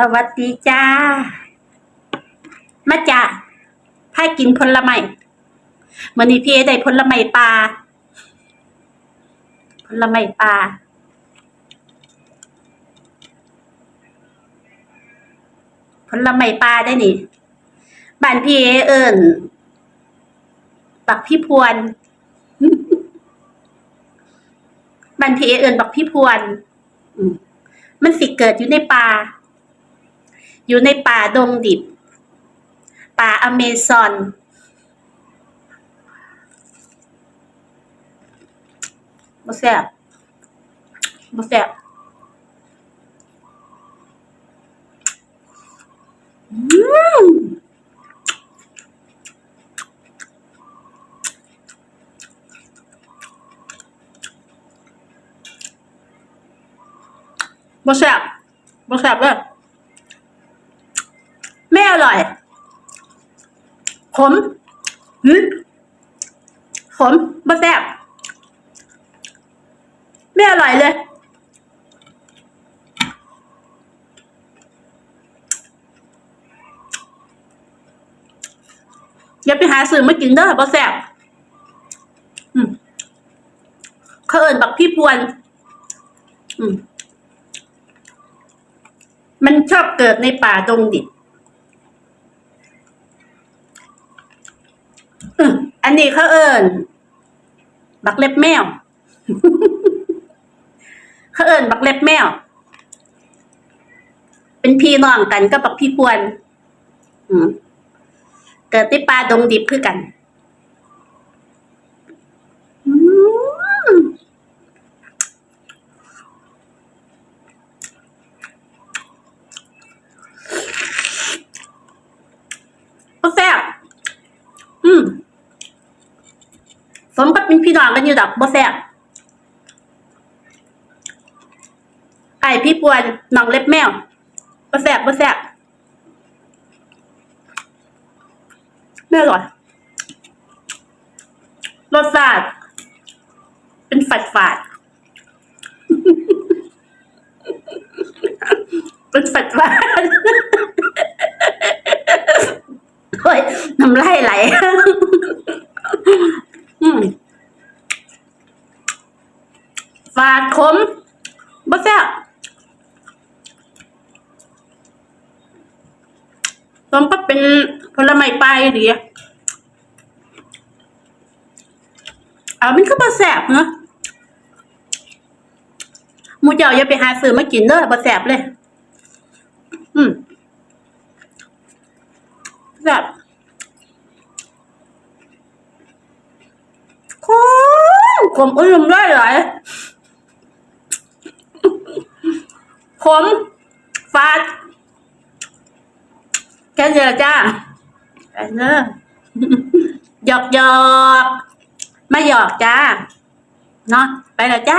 สวัสดีจ้า มาจ้าพากินผลไม้มื้อนี้พี่เอได้ผลไม้ปลาผลไม้ปลาผลไม้ปลาได้นี่บ้านพี่เอเอิ้นบักพี่พวนบ้านพี่เอเอิ้นบักพี่พวนมมันสิเกิดอยู่ในป่า อยู่ในป่าดงดิบ ป่าอเมซอน บ่แซ่บบ่แซ่บอืมบ่แซ่บบ่แซ่บเลย อร่อย ขมหืมขมบ่แซ่บไม่อร่อยเลยอย่าไปหาซื้อมากินเด้อบ่แซ่บเขาเอิ้นบักพี่พวน มันชอบเกิดในป่าดงดิบ อันนี้เขาเอิญบักเล็บแมว เขาเอิญบักเล็บแมว เป็นพี่น้องกันก็บักพี่พวน อืมเกิดในปลาดงดิบคือกัน อืม ก็แซ่บอืม สมกับเป็นพี่น้องกันอยู่ดอกบ่แซ่บไอพี่ปวนน้องเล็บแมวบ่แซ่บบ่แซ่บไม่อร่อยรสชาติเป็นฝาดฝาดเป็นฝาดฝาดโอ้ยน้ำลายไหล อืม ฝาดขมบ่แซ่บสมก็เป็นผลไม้ปลายดีอะเอามันก็บ่แซ่บเนอะหมูเจ้าอย่าไปหาซื้อมากินเด้อบ่แซ่บเลย อืมแซ่บขมขมอุ้ยลมได้ไหลาย ขมฟาดแค่เจอจ้าไปเนอะหยอกหยอกไม่หยอกจ้า เนาะไปแล้วจ้า